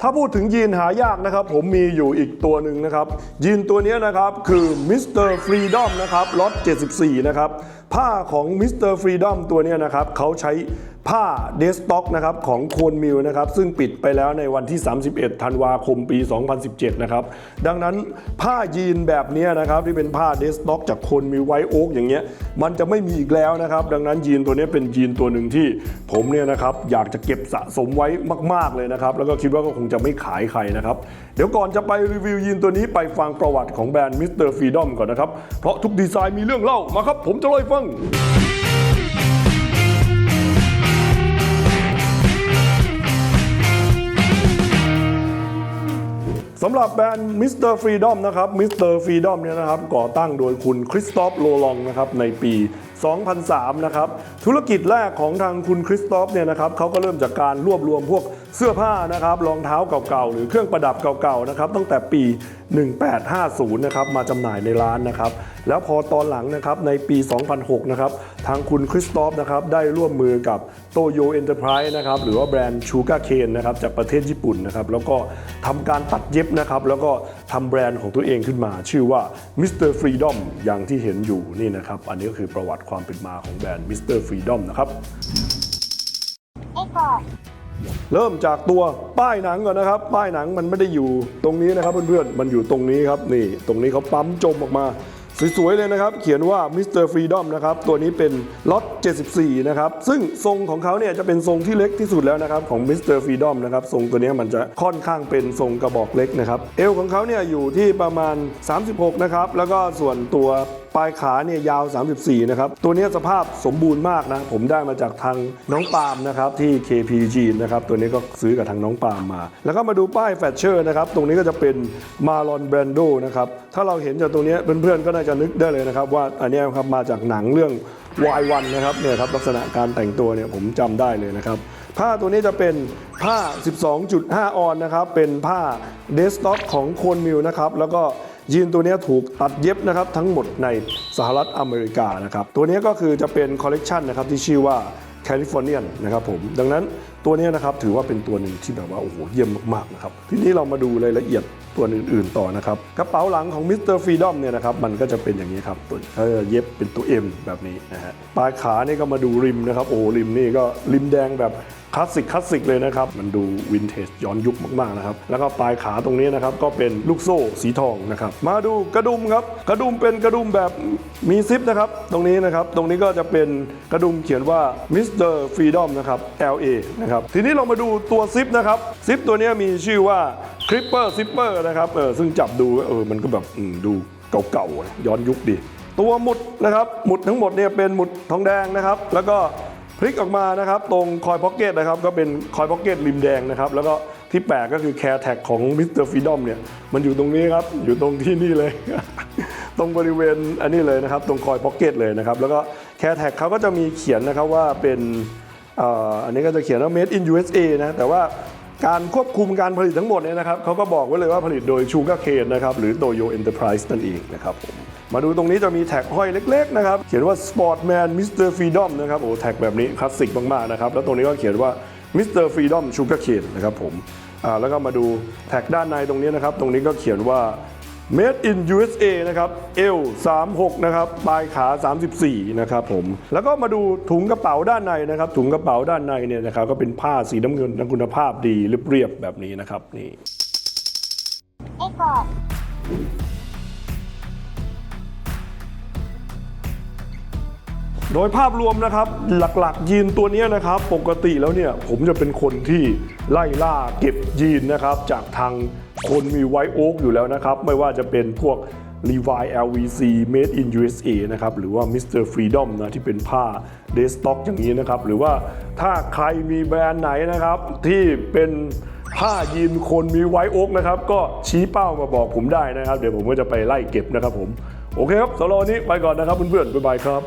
ถ้าพูดถึงยีนหายากนะครับ ผมมีอยู่อีกตัวหนึ่งนะครับ ยีนตัวนี้นะครับคือมิสเตอร์ฟรีดอมนะครับล็อต 74 นะครับ ผ้าของมิสเตอร์ฟรีดอมตัวนี้นะครับเขาใช้ผ้าเดสต็อกนะครับของโคนมิลนะครับซึ่งปิดไปแล้วในวันที่ 31 ธันวาคมปี 2017 นะครับ ดังนั้นผ้ายีนแบบนี้นะครับที่เป็นผ้าเดสต็อกจากโคนมิลไวโอ๊กอย่างเงี้ยมันจะไม่มีอีกแล้วนะครับ ดังนั้นยีนตัวนี้เป็นยีนตัวหนึ่งที่ผมเนี่ยนะครับอยากจะเก็บสะสมไว้มาก ๆเลยนะครับ แล้วก็คิดว่าก็คงจะไม่ขายใครนะครับ เดี๋ยวก่อนจะไปรีวิวยีนตัวนี้ไปฟังประวัติของแบรนด์มิสเตอร์ฟรีดอมก่อนนะครับเพราะทุกดีไซน์มีเรื่องเล่ามาครับผมจะเล่าให้ฟังำหรับแบรนด์มิสเตอร์ฟรีดอมนะครับมิสเตอร์ฟรีดอมเนี่ยนะครับก่อตั้งโดยคุณคริสตอฟโลลองนะครับในปี 2003 นะครับ ธุรกิจแรกของทางคุณคริสตอฟเนี่ยนะครับเขาก็เริ่มจากการรวบรวมพวก เสื้อผ้านะครับรองเท้าเก่าๆ หรือเครื่องประดับเก่าๆนะครับตั้งแต่ปี 1850 นะครับมาจำหน่ายในร้านนะครับ แล้วพอตอนหลังนะครับในปี 2006 นะครับทางคุณคริสตอฟนะครับได้ร่วมมือกับโตโยเอ็นเตอร์ไพรส์นะครับหรือว่าแบรนด์ชูการ์เคนนะครับจากประเทศญี่ปุ่นนะครับแล้วก็ทำการตัดเย็บนะครับแล้วก็ทำแบรนด์ของตัวเองขึ้นมา ชื่อว่า Mr. Freedom อมอย่างที่เห็นอยู่นี่นะครับอันนี้ก็คือประวัติความเป็นมาของแบรนด์ Mr. Freedom นะครับ เริ่มจากตัวป้ายหนังก่อนนะครับ ป้ายหนังมันไม่ได้อยู่ตรงนี้นะครับเพื่อนๆ มันอยู่ตรงนี้ครับนี่ ตรงนี้เขาปั๊มจมออกมาสวยๆเลยนะครับ เขียนว่า Mr. Freedom นะครับ ตัวนี้เป็นล็อต 74 นะครับ ซึ่งทรงของเขาเนี่ยจะเป็นทรงที่เล็กที่สุดแล้วนะครับ ของ Mr. Freedom นะครับ ทรงตัวนี้มันจะค่อนข้างเป็นทรงกระบอกเล็กนะครับ เอวของเขาเนี่ยอยู่ที่ประมาณ 36 นะครับ แล้วก็ส่วนตัว ปลายขาเนี่ยยาว 34 นะครับ ตัวนี้สภาพสมบูรณ์มากนะ ผมได้มาจากทางน้องปาล์มนะครับที่ KPG นะครับ ตัวนี้ก็ซื้อกับทางน้องปาล์มมา แล้วก็มาดูป้ายแฟชเชอร์นะครับ ตรงนี้ก็จะเป็นมาลอนแบรนโดนะครับ ถ้าเราเห็นจากตรงนี้เพื่อนๆก็น่าจะนึกได้เลยนะครับ ว่าอันนี้ครับมาจากหนังเรื่อง Y1 นนะครับเนี่ยครับลักษณะการแต่งตัวเนี่ยผมจำได้เลยนะครับผ้าตัวนี้จะเป็นผ้า 12.5 ออนนะครับเป็นผ้าเดสต็อกของโคนมิลนะครับแล้วก็ ยีนตัวนี้ถูกตัดเย็บนะครับทั้งหมดในสหรัฐอเมริกานะครับ ตัวนี้ก็คือจะเป็นคอลเลกชันนะครับที่ชื่อว่าแคลิฟอร์เนียนนะครับผม ดังนั้นตัวนี้นะครับถือว่าเป็นตัวหนึ่งที่แบบว่าโอ้โหเยี่ยมมากๆนะครับทีนี้เรามาดูรายละเอียดตัวอื่นๆต่อนะครับกระเป๋าหลังของมิสเตอร์ฟรีดอมเนี่ยนะครับมันก็จะเป็นอย่างนี้ครับตัวเขาจะเย็บเป็นตัว M แบบนี้นะฮะปลายขานี่ก็มาดูริมนะครับโอ้ริมนี่ก็ริมแดงแบบคลาสสิกคลาสสิกเลยนะครับ มันดูวินเทจย้อนยุคมากๆนะครับ แล้วก็ปลายขาตรงนี้นะครับ ก็เป็นลูกโซ่สีทองนะครับ มาดูกระดุมครับ กระดุมเป็นกระดุมแบบมีซิปนะครับ ตรงนี้นะครับ ตรงนี้ก็จะเป็นกระดุมเขียนว่า Mr. Freedom นะครับ LA นะครับทีนี้เรามาดูตัวซิปนะครับซิปตัวนี้มีชื่อว่า Clipper Zipper นะครับเออซึ่งจับดูเออมันก็แบบดูเก่าๆย้อนยุคดี ตัวหมุดนะครับหมุดทั้งหมดเนี่ยเป็นหมุดทองแดงนะครับ แล้วก็พลิกออกมานะครับตรงคอยพ็อกเก็ตนะครับก็เป็นคอยพ็อกเก็ตริมแดงนะครับแล้วก็ที่แปลกก็คือแคร์แท็กของมิสเตอร์ฟีดอมเนี่ยมันอยู่ตรงนี้ครับอยู่ตรงที่นี่เลย ตรงบริเวณอันนี้เลยนะครับ ตรงคอยพ็อกเก็ตเลยนะครับ แล้วก็แคร์แท็กเขาก็จะมีเขียนนะครับว่าเป็น อันนี้ก็จะเขียนว่า made in USA นะแต่ว่าการควบคุมการผลิตทั้งหมดเนี่ยนะครับเขาก็บอกไว้เลยว่าผลิตโดย Sugar Cane นะครับหรือ Toyo Enterprise นั่นเองนะครับผมมาดูตรงนี้จะมีแท็กห้อยเล็ก ๆ นะครับ เขียนว่า Sportman Mr. Freedom นะครับโอ้แท็กแบบนี้คลาสสิกมาก ๆ นะครับ แล้วตรงนี้ก็เขียนว่า Mr. Freedom Sugar Cane นะครับผมแล้วก็มาดูแท็กด้านในตรงนี้นะครับ ตรงนี้ก็เขียนว่า Made in USA นะครับ L 36นะครับ ปลายขา 34 นะครับผม แล้วก็มาดูถุงกระเป๋าด้านในนะครับ ถุงกระเป๋าด้านในเนี่ยนะครับ ก็เป็นผ้าสีน้ำเงินคุณภาพดีเรียบๆแบบนี้นะครับ นี่โดยภาพรวมนะครับหลักๆ ยีนตัวเนี้ยนะครับ ปกติแล้วเนี่ยผมจะเป็นคนที่ไล่ล่าเก็บยีนนะครับจากทาง คนมีไวโอ๊กอยู่แล้วนะครับ ไม่ว่าจะเป็นพวก Levi LVC Made in USA นะครับ หรือว่า Mr. Freedom นะที่เป็นผ้า Day Stock อย่างนี้นะครับ หรือว่าถ้าใครมีแบรนด์ไหนนะครับ ที่เป็นผ้ายีนคนมีไวโอ๊กนะครับ ก็ชี้เป้ามาบอกผมได้นะครับ เดี๋ยวผมก็จะไปไล่เก็บนะครับผม โอเคครับสำหรับวันนี้ไปก่อนนะครับเพื่อนๆบ๊ายบายครับ